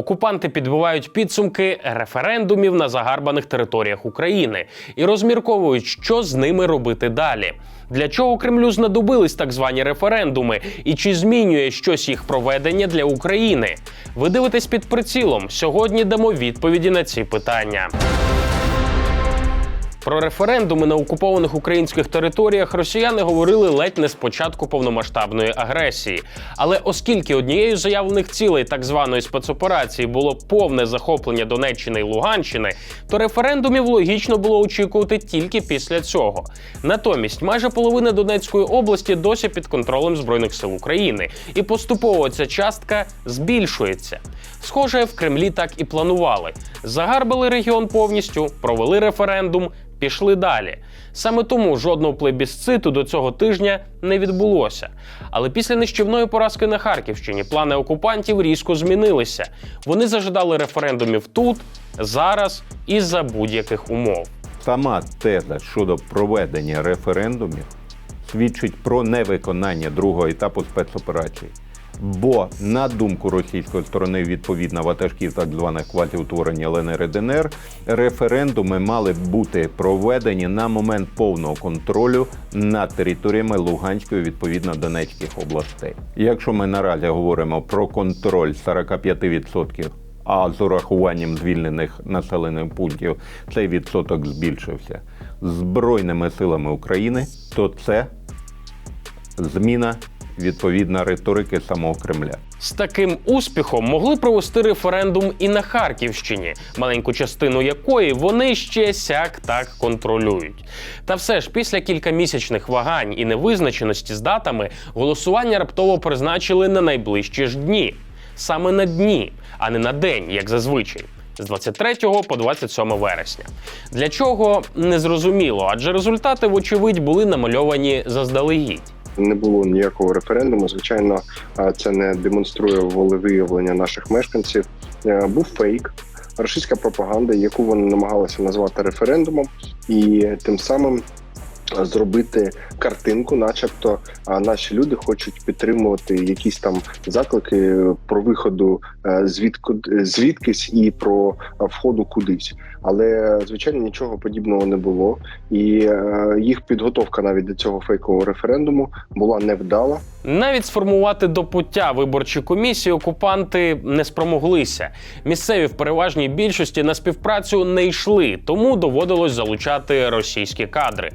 Окупанти підбивають підсумки референдумів на загарбаних територіях України і розмірковують, що з ними робити далі. Для чого Кремлю знадобились так звані референдуми, і чи змінює щось їх проведення для України? Ви дивитесь під прицілом. Сьогодні дамо відповіді на ці питання. Про референдуми на окупованих українських територіях росіяни говорили ледь не з початку повномасштабної агресії. Але оскільки однією з заявлених цілей так званої спецоперації було повне захоплення Донеччини і Луганщини, то референдумів логічно було очікувати тільки після цього. Натомість, майже половина Донецької області досі під контролем збройних сил України, і поступово ця частка збільшується. Схоже, в Кремлі так і планували. Загарбали регіон повністю, провели референдум, пішли далі. Саме тому жодного плебісциту до цього тижня не відбулося. Але після нищівної поразки на Харківщині плани окупантів різко змінилися. Вони зажидали референдумів тут, зараз і за будь-яких умов. Сама теза щодо проведення референдумів свідчить про невиконання другого етапу спецоперації. Бо, на думку російської сторони, відповідно ватажків так званих квазіутворення ЛНР і ДНР, референдуми мали бути проведені на момент повного контролю над територіями Луганської, відповідно Донецьких областей. Якщо ми наразі говоримо про контроль 45%, а з урахуванням звільнених населених пунктів цей відсоток збільшився Збройними силами України, то це зміна відповідна риторики самого Кремля. З таким успіхом могли провести референдум і на Харківщині, маленьку частину якої вони ще сяк так контролюють. Та все ж після кількамісячних вагань і невизначеності з датами голосування раптово призначили на найближчі ж дні, саме на дні, а не на день, як зазвичай. З 23 по 27 вересня. Для чого незрозуміло, адже результати, вочевидь, були намальовані заздалегідь. Не було ніякого референдуму. Звичайно, це не демонструє волевиявлення наших мешканців. Е, Був фейк, російська пропаганда, яку вони намагалися назвати референдумом, і тим самим зробити картинку, начебто, наші люди хочуть підтримувати якісь там заклики про виходу е, звідку звідкись і про входу кудись. Але звичайно нічого подібного не було, і е, їх підготовка навіть до цього фейкового референдуму була невдала. Навіть сформувати до пуття виборчі комісії окупанти не спромоглися. Місцеві в переважній більшості на співпрацю не йшли, тому доводилось залучати російські кадри.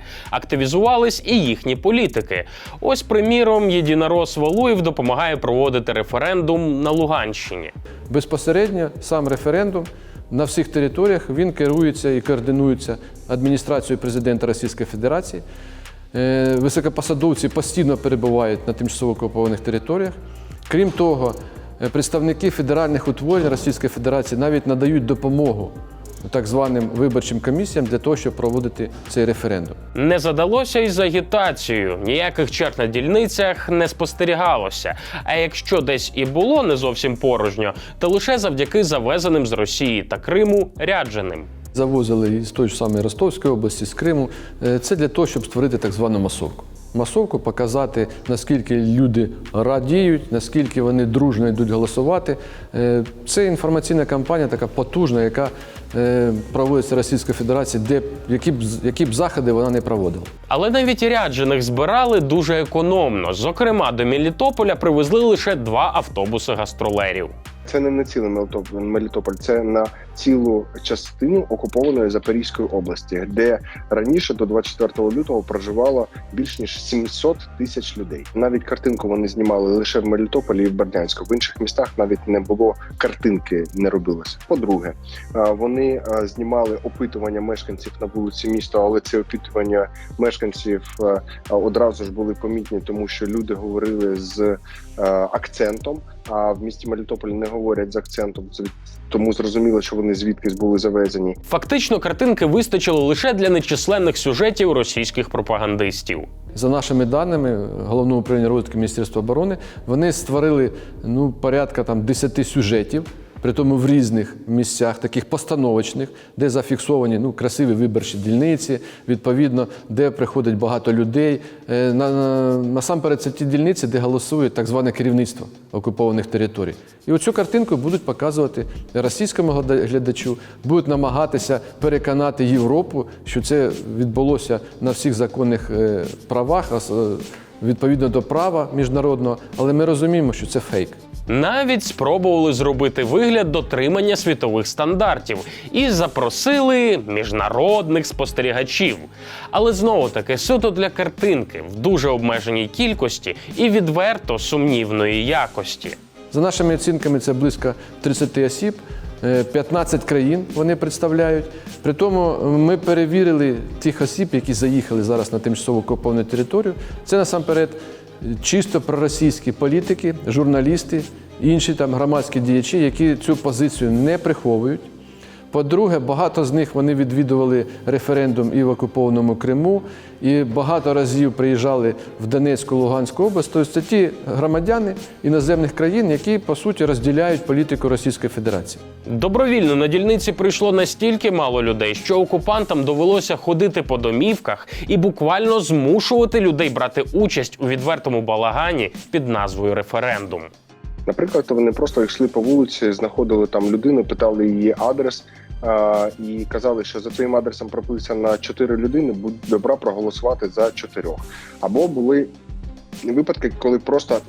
Активізувались і їхні політики. Ось, приміром, єдинорос Валуєв допомагає проводити референдум на Луганщині. Безпосередньо сам референдум на всіх територіях він керується і координується адміністрацією президента Російської Федерації. Е, Високопосадовці постійно перебувають на тимчасово окупованих територіях. Крім того, е, представники федеральних утворень Російської Федерації навіть надають допомогу так званим виборчим комісіям для того, щоб проводити цей референдум. Не задалося й з агітацією. Ніяких черг на дільницях не спостерігалося. А якщо десь і було не зовсім порожньо, то лише завдяки завезеним з Росії та Криму рядженим. Завозили із тої ж самої Ростовської області, з Криму. Е, Це для того, щоб створити так звану масовку. Масовку показати, наскільки люди радіють, наскільки вони дружно йдуть голосувати. Е, Це інформаційна кампанія така потужна, яка е, проводиться Російською Федерацією, де які б які б заходи вона не проводила. Але навіть ряджених збирали дуже економно. Зокрема, до Мелітополя привезли лише два автобуси гастролерів. Це не на цілий Мелітополь, це на цілу частину окупованої Запорізької області, де раніше до 24 лютого проживало більш ніж 700 тисяч людей. Навіть картинку вони знімали лише в Мелітополі і в Бердянську. В інших містах навіть не було картинки, не робилося. По-друге, вони знімали опитування мешканців на вулиці міста, але ці опитування мешканців одразу ж були помітні, тому що люди говорили з акцентом. А в місті Мелітополь не говорять з акцентом, Це- тому зрозуміло, що вони звідкись були завезені. Фактично, картинки вистачило лише для нечисленних сюжетів російських пропагандистів. За нашими даними головного управління розвитку Міністерства оборони, вони створили ну, порядка там 10 сюжетів. При тому в різних місцях, таких постановочних, де зафіксовані ну, красиві виборчі дільниці, відповідно, де приходить багато людей. Е, На, на, насамперед, це ті дільниці, де голосує так зване керівництво окупованих територій. І оцю картинку будуть показувати російському глядачу, будуть намагатися переконати Європу, що це відбулося на всіх законних е, правах, відповідно до права міжнародного, але ми розуміємо, що це фейк. Навіть спробували зробити вигляд дотримання світових стандартів і запросили міжнародних спостерігачів. Але знову таки суто для картинки в дуже обмеженій кількості і відверто сумнівної якості. За нашими оцінками, це близько 30 осіб, 15 країн вони представляють. При тому ми перевірили тих осіб, які заїхали зараз на тимчасово окуповану територію. Це насамперед чисто проросійські політики, журналісти, інші там громадські діячі, які цю позицію не приховують. По-друге, багато з них вони відвідували референдум і в окупованому Криму, і багато разів приїжджали в Донецьку, Луганську область. Тобто це ті громадяни іноземних країн, які по суті розділяють політику Російської Федерації. Добровільно на дільниці прийшло настільки мало людей, що окупантам довелося ходити по домівках і буквально змушувати людей брати участь у відвертому балагані під назвою референдум. Наприклад, вони просто йшли по вулиці, знаходили там людину, питали її адрес і казали, що за твоїм адресом прописано чотири людини, будь добра проголосувати за чотирьох. Або були випадки, коли просто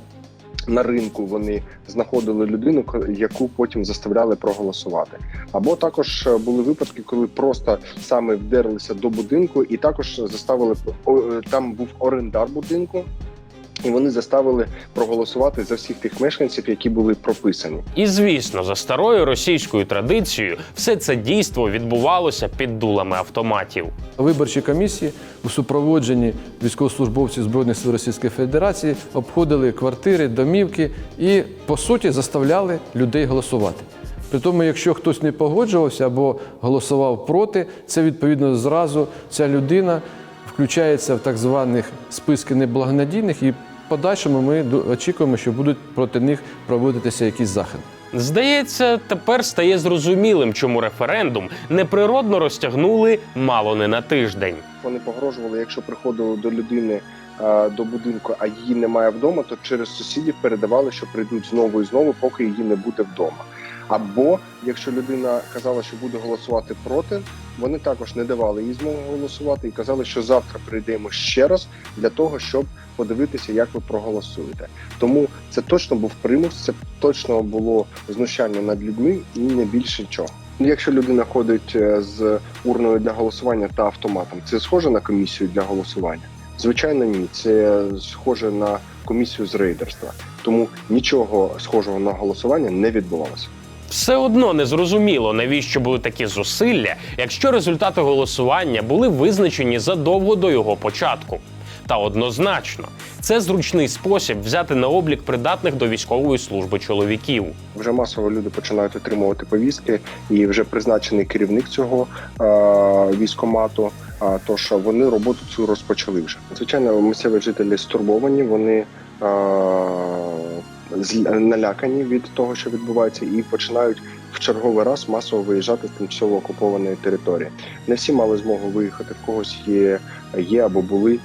на ринку вони знаходили людину, яку потім заставляли проголосувати. Або також е, були випадки, коли просто саме вдерлися до будинку, і також заставили е, там був орендар будинку. І вони заставили проголосувати за всіх тих мешканців, які були прописані. І звісно, за старою російською традицією, все це дійство відбувалося під дулами автоматів. Виборчі комісії у супроводженні військовослужбовців Збройних сил Російської Федерації обходили квартири, домівки і, по суті, заставляли людей голосувати. При тому, якщо хтось не погоджувався або голосував проти, це відповідно зразу ця людина включається в так званих списки неблагонадійних, і в подальшому ми очікуємо, що будуть проти них проводитися якісь заходи. Здається, тепер стає зрозумілим, чому референдум неприродно розтягнули мало не на тиждень. Вони погрожували, якщо приходили до людини е, до будинку, а її немає вдома, то через сусідів передавали, що прийдуть знову і знову, поки її не буде вдома. Або якщо людина казала, що буде голосувати проти, вони також не давали їй змогу голосувати і казали, що завтра прийдемо ще раз для того, щоб подивитися, як ви проголосуєте. Тому це точно був примус, це точно було знущання над людьми і не більше нічого. Якщо людина ходить е, з урною для голосування та автоматом, це схоже на комісію для голосування? Звичайно, ні. Це схоже на комісію з рейдерства. Тому нічого схожого на голосування не відбувалося. Все одно не зрозуміло, навіщо були такі зусилля, якщо результати голосування були визначені задовго до його початку. Та однозначно, це зручний спосіб взяти на облік придатних до військової служби чоловіків. Вже масово люди починають отримувати повістки, і вже призначений керівник цього е, військомату. А тож вони роботу цю розпочали вже. Звичайно, місцеві жителі стурбовані, вони е, налякані від того, що відбувається, і починають в черговий раз масово виїжджати з тимчасово окупованої території. Не всі мали змогу виїхати. В когось є, є або були е,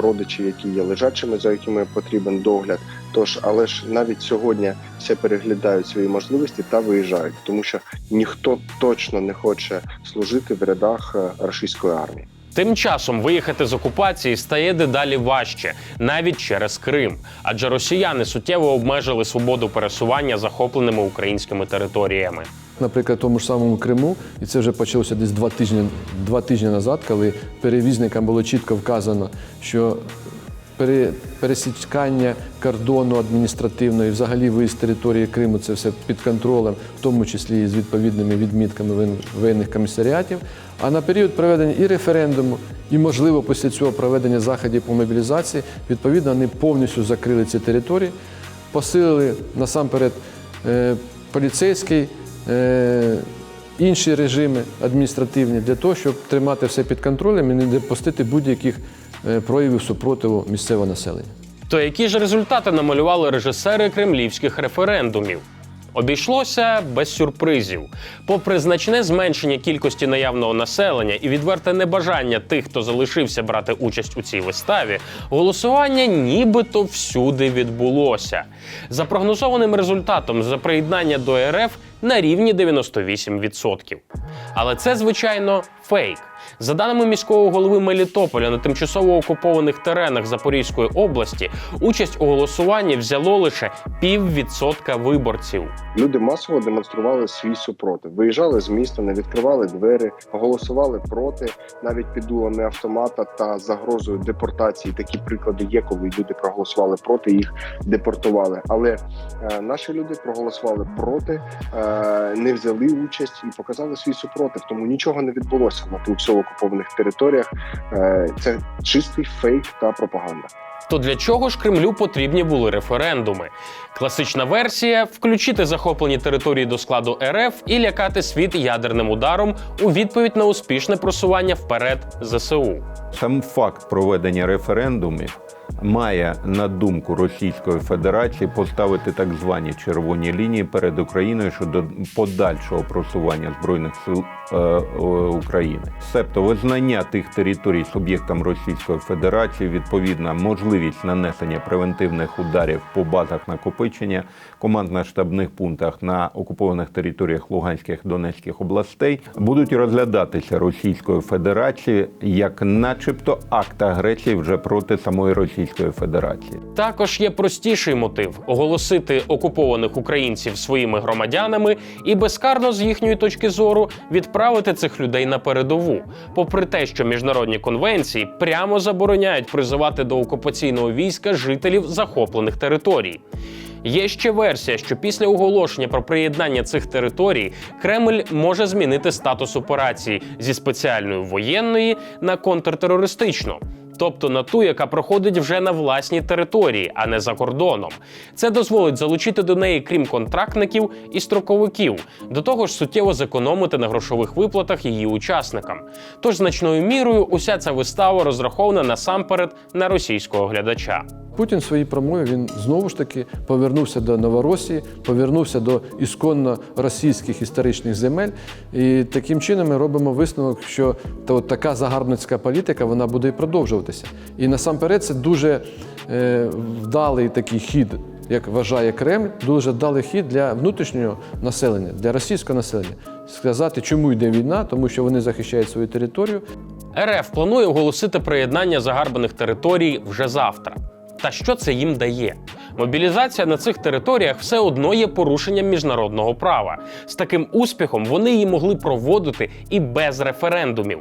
родичі, які є лежачими, за якими потрібен догляд. Тож, але ж навіть сьогодні все переглядають свої можливості та виїжджають, тому що ніхто точно не хоче служити в рядах е, російської армії. Тим часом виїхати з окупації стає дедалі важче, навіть через Крим, адже росіяни суттєво обмежили свободу пересування захопленими українськими територіями. Наприклад, тому ж самому Криму, і це вже почалося десь два тижні, два тижні назад, коли перевізникам було чітко вказано, що пере, пересікання кордону адміністративного і взагалі виїзд території Криму це все під контролем, в тому числі і з відповідними відмітками воєн- воєнних комісаріатів. А на період проведення і референдуму, і можливо після цього проведення заходів по мобілізації, відповідно, вони повністю закрили ці території, посилили насамперед е, поліцейський. Е, інші режими адміністративні для того, щоб тримати все під контролем і не допустити будь-яких проявів супротиву місцевого населення. То які ж результати намалювали режисери кремлівських референдумів? Обійшлося без сюрпризів. Попри значне зменшення кількості наявного населення і відверте небажання тих, хто залишився брати участь у цій виставі, голосування нібито всюди відбулося. За прогнозованим результатом за приєднання до РФ на рівні 98%. Але це, звичайно, фейк. За даними міського голови Мелітополя на тимчасово окупованих теренах Запорізької області, участь у голосуванні взяло лише піввідсотка виборців. Люди масово демонстрували свій супротив. Виїжджали з міста, не відкривали двері, голосували проти, навіть під дулами автомата та загрозою депортації. Такі приклади є, коли люди проголосували проти, їх депортували. Але е, наші люди проголосували проти, е, не взяли участь і показали свій супротив. Тому нічого не відбулося на тимчасово окупованих територіях. Е, це чистий фейк та пропаганда. То для чого ж Кремлю потрібні були референдуми? Класична версія включити захоплені території до складу РФ і лякати світ ядерним ударом у відповідь на успішне просування вперед ЗСУ. Сам факт проведення референдумів має на думку Російської Федерації поставити так звані червоні лінії перед Україною щодо подальшого просування збройних сил е, е, України. Себто визнання тих територій суб'єктом Російської Федерації, відповідна можливість нанесення превентивних ударів по базах накопичення, командно-штабних пунктах на окупованих територіях Луганських Донецьких областей будуть розглядатися Російською Федерацією як, начебто, акт агресії вже проти самої Російської Федерації. Також є простіший мотив оголосити окупованих українців своїми громадянами і безкарно з їхньої точки зору відправити цих людей на передову, попри те, що міжнародні конвенції прямо забороняють призивати до окупаційного війська жителів захоплених територій. Є ще версія, що після оголошення про приєднання цих територій Кремль може змінити статус операції зі спеціальної воєнної на контртерористичну. Тобто на ту, яка проходить вже на власній території, а не за кордоном. Це дозволить залучити до неї, крім контрактників і строковиків, до того ж суттєво зекономити на грошових виплатах її учасникам. Тож значною мірою уся ця вистава розрахована насамперед на російського глядача. Путін в своїй промові він знову ж таки повернувся до Новоросії, повернувся до ісконно російських історичних земель. І таким чином ми робимо висновок, що та от така загарбницька політика вона буде і продовжуватися. І насамперед це дуже е, вдалий такий хід, як вважає Кремль, дуже вдалий хід для внутрішнього населення, для російського населення. Сказати, чому йде війна, тому що вони захищають свою територію, РФ планує оголосити приєднання загарбаних територій вже завтра. Та що це їм дає? Мобілізація на цих територіях все одно є порушенням міжнародного права. З таким успіхом вони її могли проводити і без референдумів.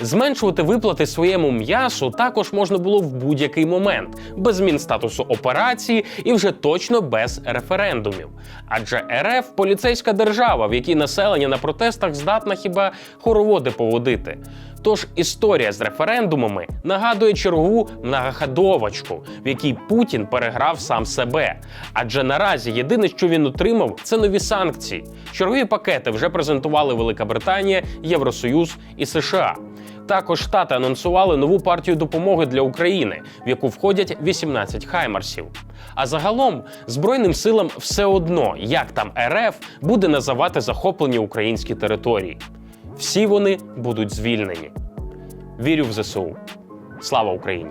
Зменшувати виплати своєму м'ясу також можна було в будь-який момент, без змін статусу операції і вже точно без референдумів. Адже РФ поліцейська держава, в якій населення на протестах здатна хіба хороводи поводити. Тож історія з референдумами нагадує чергову многоходовочку, в якій Путін переграв сам себе. Адже наразі єдине, що він отримав, це нові санкції. Чергові пакети вже презентували Велика Британія, Євросоюз і США. Також штати анонсували нову партію допомоги для України, в яку входять 18 хаймарсів. А загалом збройним силам все одно, як там РФ буде називати захоплені українські території. Всі вони будуть звільнені. Вірю в ЗСУ. Слава Україні!